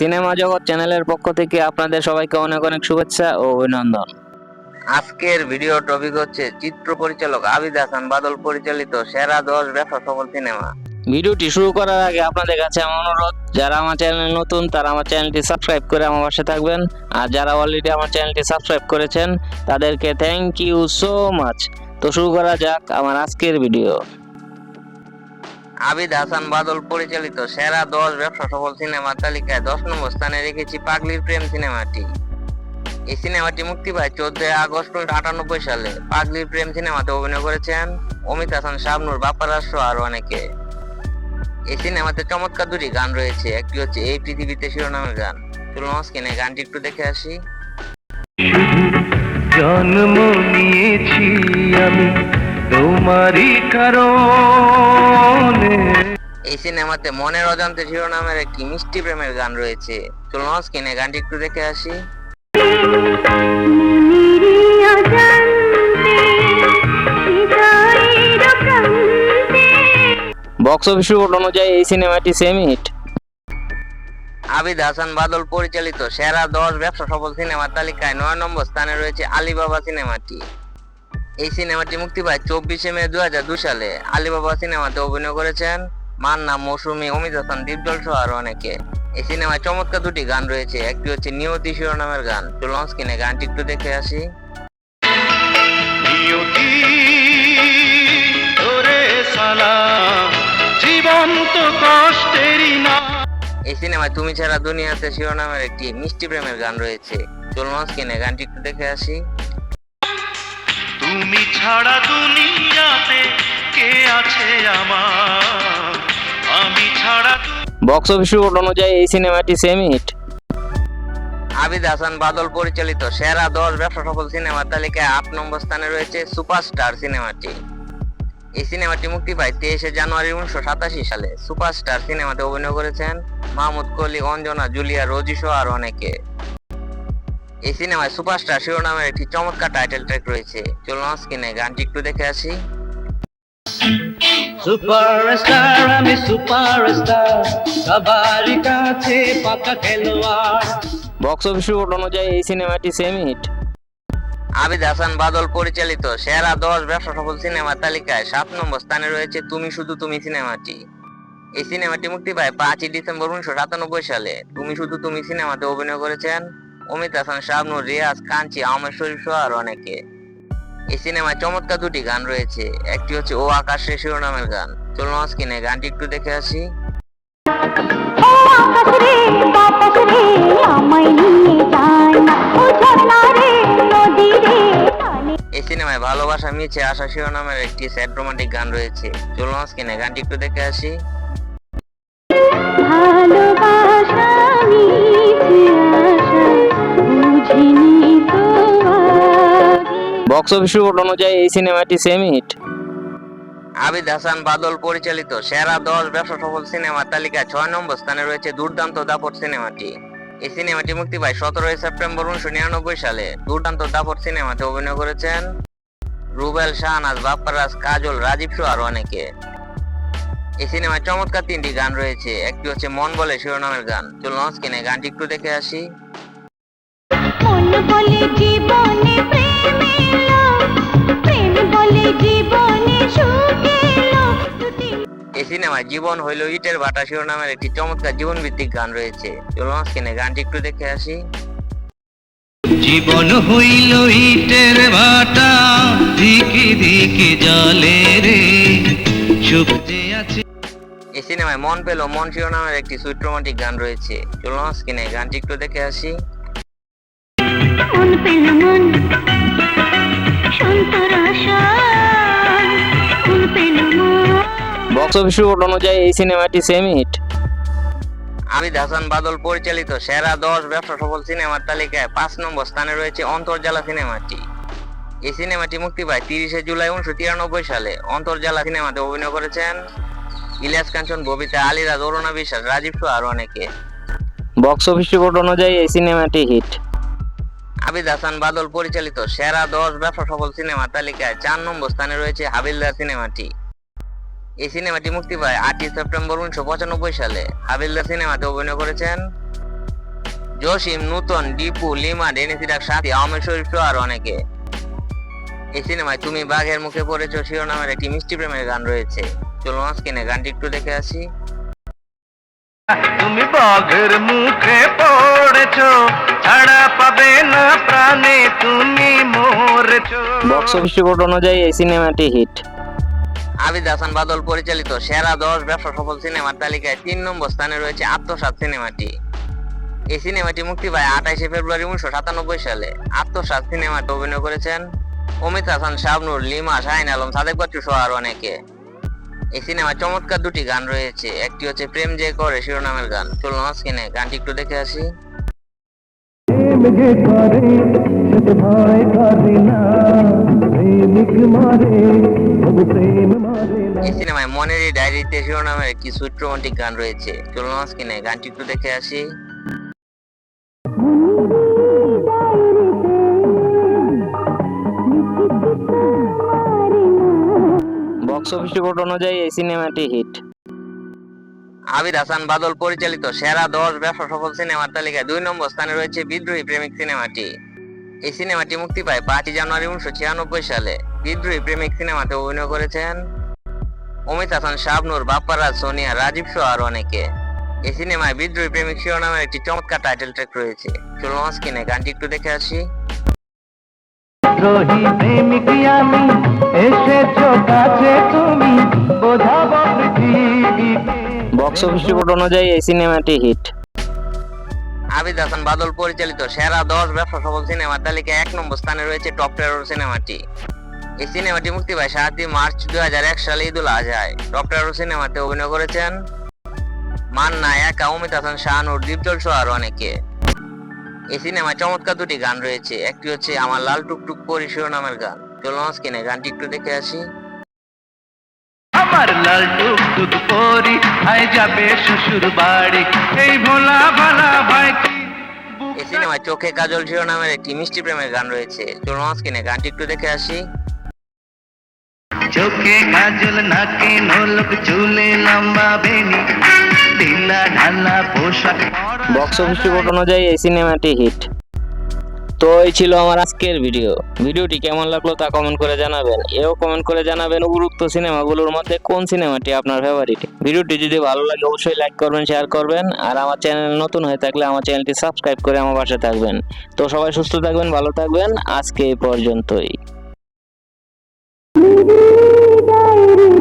Cinema জগৎ চ্যানেলের পক্ষ থেকে আপনাদের সবাইকে অনেক অনেক শুভেচ্ছা ও অভিনন্দন। আজকের ভিডিও টপিক হচ্ছে চিত্র পরিচালক আবিদ হাসান বাদল পরিচালিত সেরা দশ ব্যবসা সফল সিনেমা। ভিডিওটি শুরু করার আগে আপনাদের কাছে আমার অনুরোধ যারা আমার চ্যানেলে নতুন তারা আমার চ্যানেলটি সাবস্ক্রাইব করে আমার পাশে থাকবেন। আর যারা অলরেডি আমার চ্যানেলটি সাবস্ক্রাইব করেছেন তাদেরকে থ্যাংক ইউ সো মাচ তো শুরু করা যাক আমার আজকের ভিডিও আবিদ হাসান বাদল পরিচালিত সেরা দশ ব্যবসা সফল সিনেমার তালিকায় দশ নম্বর স্থানে রেখেছি পাগলির প্রেম সিনেমাটি। এই সিনেমাটি মুক্তি পায় চোদ্দই আগস্ট উনিশশো আটানব্বই সালে। পাগলির প্রেম সিনেমাতে অভিনয় করেছেন অমিত হাসান, শাবনুর, বাপ্পারাজ সহ আরও অনেকে। এই সিনেমাতে চমৎকার দুটি গান রয়েছে, একটি হচ্ছে এই পৃথিবীতে শিরোনামের গান। চলুন স্ক্রিনে গানটি একটু দেখে আসি। জন্ম নিয়েছি আমি। তোমারই কারণে। এই সিনেমাতে মনের অজান্তে শিরোনামের একটি মিষ্টি প্রেমের গান রয়েছে। চলুন স্ক্রিনে গানটি একটু দেখে আসি। বক্স অফিস রিপোর্ট অনুযায়ী এই সিনেমাটি সেমি হিট আবিদ হাসান বাদল পরিচালিত সেরা দশ ব্যবসা সফল সিনেমার তালিকায় নয় নম্বর স্থানে রয়েছে আলিবাবা সিনেমাটি। এই সিনেমাটি মুক্তি পায় চব্বিশে মে দু হাজার দু সালে। আলিবাবা সিনেমাতে অভিনয় করেছেন মান্না মৌসুমী অমিত হাসান দীপজল সহ আরও অনেকে। এই সিনেমায় চমৎকার দুটি গান রয়েছে। একটি হচ্ছে নিয়তি শিরোনামের গান। চলুন স্ক্রিনে গানটি একটু দেখে আসি। তো এই সিনেমায় তুমি ছাড়া দুনিয়াতে শিরোনামের একটি মিষ্টি প্রেমের গান রয়েছে। চলুন কিনে গানটি একটু দেখে আসি। তুমি ছাড়া দুনিয়াতে কে আছে আমার? আমি ছাড়া বক্স অফিস রিপোর্ট অনুযায়ী এই সিনেমাটি সেমি হিট আবিদ হাসান বাদল পরিচালিত সেরা দশ ব্যবসা সফল সিনেমার তালিকায় আট নম্বর স্থানে রয়েছে সুপারস্টার সিনেমাটি। এই সিনেমাটি মুক্তি পায় তেইশে জানুয়ারি উনিশশো সাতাশি সালে। সুপারস্টার সিনেমাতে অভিনয় করেছেন মাহমুদ কলি অঞ্জনা জুলিয়া রোজি সহ আর অনেকে। এই সিনেমায় সুপারস্টার শিরোনামের একটি চমৎকার টাইটেল ট্র্যাক রয়েছে। চলুন স্ক্রিনে গানটি একটু দেখে আসি। সুপারস্টার আমি সুপারস্টার সবার কাছে পাকা খেলোয়াড়। বক্স অফিস রিপোর্ট অনুযায়ী এই সিনেমাটি সেমি হিট আবিদ হাসান বাদল পরিচালিত সেরা দশ ব্যবসা সফল সিনেমার তালিকায় সাত নম্বর স্থানে রয়েছে তুমি শুধু তুমি সিনেমাটি। এই সিনেমাটি মুক্তি পায় পাঁচই ডিসেম্বর উনিশশো সাতানব্বই সালে। তুমি শুধু তুমি সিনেমাতে অভিনয় করেছেন অমিত হাসান শাবনুর রিয়াজ কাঞ্চি আহমেদ শরীফ সহ আর অনেকে। এই সিনেমায় চমৎকার দুটি গান রয়েছে। একটি হচ্ছে ও আকাশের শিরোনামের গান। চলুন স্ক্রিনে গানটি একটু দেখে আসি। আকাশ এই সিনেমায় ভালোবাসা মিছে আশা শিরোনামের একটি স্যাড রোমান্টিক গান রয়েছে। চলুন স্ক্রিনে গানটি একটু দেখে আসি। বক্স অফিস রিপোর্ট অনুযায়ী এই সিনেমাটি সেমি হিট আবিদ হাসান বাদল পরিচালিত সেরা দশ ব্যবসা সফল সিনেমার তালিকায় ছয় নম্বর স্থানে রয়েছে দুর্দান্ত দাপট সিনেমাটি এই সিনেমাটি মুক্তি পায় সতেরোই সেপ্টেম্বর উনিশশো নিরানব্বই সালে। দুর্দান্ত দাপট সিনেমাতে অভিনয় করেছেন রুবেল শাহনাজ বাপ্পারাজ কাজল রাজীব সহ আরও অনেকে। এই সিনেমায় চমৎকার তিনটি গান রয়েছে। একটি হচ্ছে মন বলে শিরোনামের গান। চলুন স্ক্রিনে গানটি একটু দেখে আসি। মন বলে জীবনে সিনেমায় জীবন হইল ইটের ভাটা শিরোনামের একটি চমৎকার জীবন ভিত্তিক গান রয়েছে। চলুন গানটি একটু দেখে আসি। জীবন হইল ইটের ভাটা ধিকি ধিকি জলে রে সুখ যে আছে। এই সিনেমায় মন পেল মন শিরোনামের একটি সুইট রোমান্টিক গান রয়েছে। চলুন স্ক্রিনে গানটি একটু দেখে আসি। বক্স অফিস রিপোর্ট অনুযায়ী এই সিনেমাটি সেমি হিট আবিদ হাসান বাদল পরিচালিত সেরা দশ ব্যবসা সফল সিনেমার তালিকায় পাঁচ নম্বর স্থানে রয়েছে অন্তর্জালা সিনেমাটি। এই সিনেমাটি মুক্তি পায় তিরিশে জুলাই উনিশশো তিরানব্বই সালে। অন্তর্জালা সিনেমাতে অভিনয় করেছেন ইলিয়াস কাঞ্চন ববিতা আলিরাজ অরুণা বিশ্বাস রাজীব সহ আরও অনেকে। বক্স অফিস রিপোর্ট অনুযায়ী এই সিনেমাটি হিট আবিদ হাসান বাদল পরিচালিত সেরা দশ ব্যবসা সফল সিনেমার তালিকায় চার নম্বর স্থানে রয়েছে হাবিলদার সিনেমাটি। এই সিনেমাটি মুক্তি পায় আটই সেপ্টেম্বর উনিশশো পঁচানব্বই সালে। হাবিলদার সিনেমাতে অভিনয় করেছেন জসিম নূতন ডিপু লিমা ডেনিস ইরাক সাথী আহমেদ শরীফ সহ আর অনেকে। এই সিনেমায় তুমি বাঘের মুখে পড়েছো শিরোনামের একটি মিষ্টি প্রেমের গান রয়েছে। চলুন স্ক্রিনে গানটি একটু দেখে আসি। তুমি বাঘের মুখে পড়েছো ছাড়া পাবে না প্রাণে তুমি মরেছো। বক্স অফিস রিপোর্ট অনুযায়ী এই সিনেমাটি হিট আবিদ হাসান বাদল পরিচালিত সেরা দশ ব্যবসা সফল সিনেমার তালিকায় তিন নম্বর স্থানে রয়েছে আত্মসাৎ সিনেমাটি। এই সিনেমাটি মুক্তি পায় আঠাইশে ফেব্রুয়ারি উনিশশো সাতানব্বই সালে। আত্মসাৎ সিনেমাতে অভিনয় করেছেন অমিত হাসান, শাবনুর, লিমা, শাহিন আলম, সাদেক বাচ্চু সহ আরও অনেকে। এই সিনেমায় চমৎকার দুটি গান রয়েছে। একটি হচ্ছে প্রেম যে করে শিরোনামের গান। চলুন স্ক্রিনে গানটি একটু দেখে আসি। এই সিনেমায় মনেরই ডায়েরিতে শিরোনামের একটি সুইট রোমান্টিক গান রয়েছে? চলুন স্ক্রিনে গানটি একটু দেখে আসি। বক্স অফিস রিপোর্ট অনুযায়ী এই সিনেমাটি হিট আবিদ হাসান বাদল পরিচালিত সেরা দশ ব্যবসা সফল সিনেমার তালিকায় দুই নম্বর স্থানে রয়েছে বিদ্রোহী প্রেমিক সিনেমাটি। এই সিনেমাটি মুক্তি পায় পাঁচই জানুয়ারি উনিশশো ছিয়ানব্বই সালে। বিদ্রোহী প্রেমিক সিনেমাতে অভিনয় করেছেন অমিত হাসান শাবনুর বাপ্পারাজ সোনিয়া রাজীব সহ আর অনেকে। এই সিনেমায় বিদ্রোহী প্রেমিক শিরোনামের একটি চমৎকার টাইটেল ট্র্যাক রয়েছে। চলুন স্ক্রিনে গানটি একটু দেখে আসি। দ্রোহী প্রেমিক আমি এসেছ কাছে তুমি বোঝাবো বক্স অফিস রিপোর্ট অনুযায়ী এই সিনেমাটি হিট আবিদ হাসান বাদল পরিচালিত সেরা দশ ব্যবসা সফল সিনেমার তালিকায় এক নম্বর স্থানে রয়েছে টপ টেরোর সিনেমাটি। এই সিনেমাটি মুক্তি পায় সাতই মার্চ দুই হাজার এক সালে ঈদুল আজহায়। ডক্টর সিনেমাতে অভিনয় করেছেন মান্না একা অমিত হাসান শাহানুর দীপজল সহ আরও অনেকে। এই সিনেমায় চমৎকার দুটি গান রয়েছে। একটি হচ্ছে আমার লাল টুকটুক পরি শিরোনামের গান। চলুন স্ক্রিনে গানটি একটু দেখে আসি। আমার লাল টুক টুক পরি আয় যাবে শ্বশুর বাড়ি। এই ভোলা ভালা ভাই এই সিনেমায় চোখে কাজল শিরোনামের একটি মিষ্টি প্রেমের গান রয়েছে। চলুন স্ক্রিনে গানটি একটু দেখে আসি। চোখে কাজল নাকে নোলক চুলে লম্বা বেনি ঢিলা ঢালা পোশাক বক্স অফিস রিপোর্ট অনুযায়ী এই সিনেমাটি হিট তো এই ছিল আমার আজকের ভিডিও ভিডিওটি কেমন লাগল তা কমেন্ট করে জানাবেন। এও কমেন্ট করে জানাবেন উপরোক্ত সিনেমাগুলোর মধ্যে কোন সিনেমাটি আপনার ফেভারিট ভিডিওটি যদি ভালো লাগে অবশ্যই লাইক করবেন শেয়ার করবেন। আর আমার চ্যানেল নতুন হয়ে থাকলে আমার চ্যানেলটি সাবস্ক্রাইব করে আমার পাশে থাকবেন। তো সবাই সুস্থ থাকবেন ভালো থাকবেন। আজকে এই পর্যন্তই। ডায়েরিতে